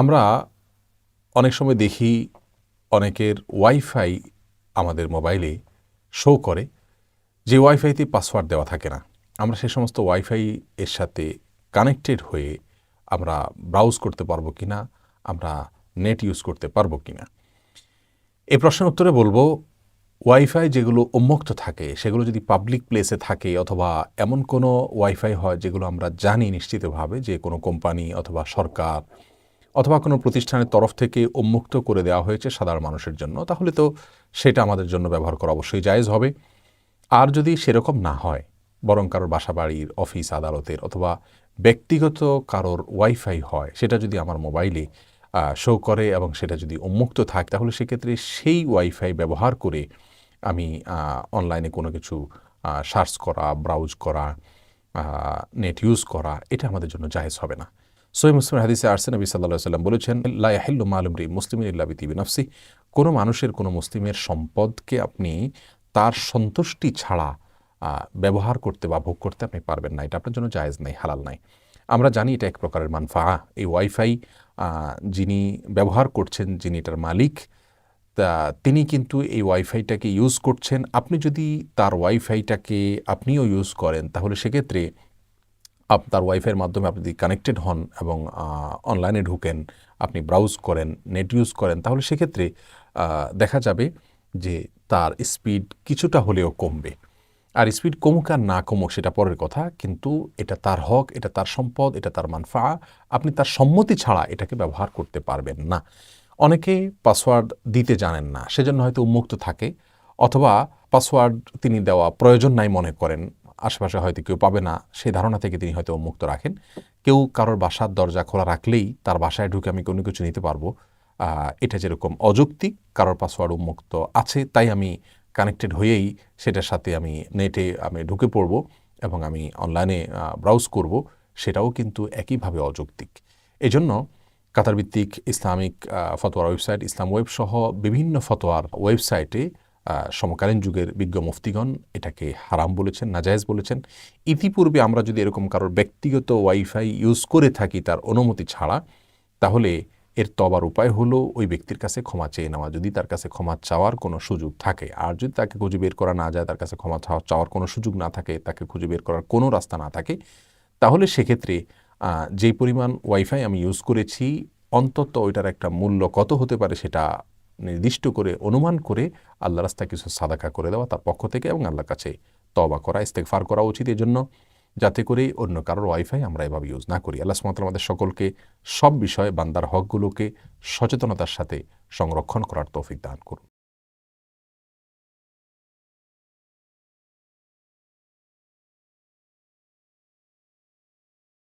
আমরা অনেক সময় দেখি অনেকের ওয়াইফাই আমাদের মোবাইলে শো করে, যে ওয়াইফাইতে পাসওয়ার্ড দেওয়া থাকে না। আমরা সেই সমস্ত ওয়াইফাই এর সাথে কানেক্টেড হয়ে আমরা ব্রাউজ করতে পারব কি না আমরা নেট ইউজ করতে পারব কি না এ প্রশ্নের উত্তরে বলব, ওয়াইফাই যেগুলো উন্মুক্ত থাকে, সেগুলো যদি পাবলিক প্লেসে থাকে অথবা এমন কোনো ওয়াইফাই হয় যেগুলো আমরা জানি নিশ্চিতভাবে যে কোনো কোম্পানি অথবা সরকার অথবা কোনো প্রতিষ্ঠানের তরফ থেকে উন্মুক্ত করে দেওয়া হয়েছে সাধারণ মানুষের জন্য, তাহলে তো সেটা আমাদের জন্য ব্যবহার করা অবশ্যই জায়েজ হবে। আর যদি সেরকম না হয়, বরং কারোর বাসা বাড়ির অফিস, আদালতের অথবা ব্যক্তিগত কারোর ওয়াইফাই হয়, সেটা যদি আমার মোবাইলে শো করে এবং সেটা যদি উন্মুক্ত থাকে, তাহলে সেক্ষেত্রে সেই ওয়াইফাই ব্যবহার করে আমি অনলাইনে কোনো কিছু সার্চ করা ব্রাউজ করা নেট ইউজ করা, এটা আমাদের জন্য জায়েজ হবে না। সই মুসলিম হাদিসে আরসেন নবী সাল্লাহ সাল্লাম বলেছেন লাহিল্লু মালুমরি মুসলিম ইল্লা বিতিবি নফসি কোনো মানুষের, কোনো মুসলিমের সম্পদকে আপনি তার সন্তুষ্টি ছাড়া ব্যবহার করতে বা ভোগ করতে আপনি পারবেন না। এটা আপনার জন্য জায়েজ নাই, হালাল নাই। আমরা জানি এটা এক প্রকারের মানফা। এই ওয়াইফাই যিনি ব্যবহার করছেন, যিনি এটার মালিক, তা তিনি কিন্তু এই ওয়াইফাইটাকে ইউজ করছেন। আপনি যদি তার ওয়াইফাইটাকে আপনিও ইউজ করেন, তাহলে সেক্ষেত্রে আপনার ওয়াইফাইয়ের মাধ্যমে আপনি যদি কানেক্টেড হন এবং অনলাইনে ঢুকেন, আপনি ব্রাউজ করেন নেট ইউজ করেন, তাহলে সেক্ষেত্রে দেখা যাবে যে তার স্পিড কিছুটা হলেও কমবে। আর স্পিড কমুক আর না কমুক সেটা পরের কথা, কিন্তু এটা তার হক, এটা তার সম্পদ, এটা তার মানফা, আপনি তার সম্মতি ছাড়া এটাকে ব্যবহার করতে পারবেন না। অনেকে পাসওয়ার্ড দিতে জানেন না, সেজন্য হয়তো উন্মুক্ত থাকে, অথবা পাসওয়ার্ড তিনি দেওয়া প্রয়োজন নাই মনে করেন আশেপাশে হয়তো কেউ পাবে না, সেই ধারণা থেকে তিনি হয়তো উন্মুক্ত রাখেন। কেউ কারোর বাসার দরজা খোলা রাখলেই তার বাসায় ঢুকে আমি কোনো কিছু নিতে পারব। এটা যেরকম অযৌক্তিক কারোর পাসওয়ার্ড উন্মুক্ত আছে, তাই আমি কানেক্টেড হয়েই সেটার সাথে আমি নেটে আমি ঢুকে পড়ব এবং আমি অনলাইনে ব্রাউজ করব, সেটাও কিন্তু একইভাবে অযৌক্তিক। এজন্য কাতার ভিত্তিক ইসলামিক ফতোয়ার ওয়েবসাইট ইসলাম ওয়েব সহ বিভিন্ন ফতোয়ার ওয়েবসাইটে সমকালীন যুগের বিজ্ঞ মুফতিগণ এটাকে হারাম বলেছেন, নাজায়েজ বলেছেন। ইতিপূর্বে আমরা যদি এরকম কারোর ব্যক্তিগত ওয়াইফাই ইউজ করে থাকি তার অনুমতি ছাড়া, তাহলে এর তবার উপায় হলো ওই ব্যক্তির কাছে ক্ষমা চেয়ে নেওয়া। যদি তার কাছে ক্ষমা চাওয়ার কোনো সুযোগ থাকে, আর যদি তাকে খুঁজে বের করা না যায়, তার কাছে ক্ষমা চাওয়ার কোনো সুযোগ না থাকে, তাকে খুঁজে বের করার কোনো রাস্তা না থাকে, তাহলে সেক্ষেত্রে যেই পরিমাণ ওয়াইফাই আমি ইউজ করেছি, অন্তত ওইটার একটা মূল্য কত হতে পারে সেটা নির্দিষ্ট করে অনুমান করে আল্লাহ রাস্তা কিছু সাদাকা করে দেওয়া তার পক্ষ থেকে এবং আল্লাহর কাছে তবা করা ইস্তেকফার করা উচিত এই জন্য যাতে করে অন্য কারোর ওয়াইফাই আমরা এভাবে ইউজ না করি। আল্লাহ সুমাত আমাদের সকলকে সব বিষয়ে বান্দার হকগুলোকে সচেতনতার সাথে সংরক্ষণ করার তৌফিক দান করুন।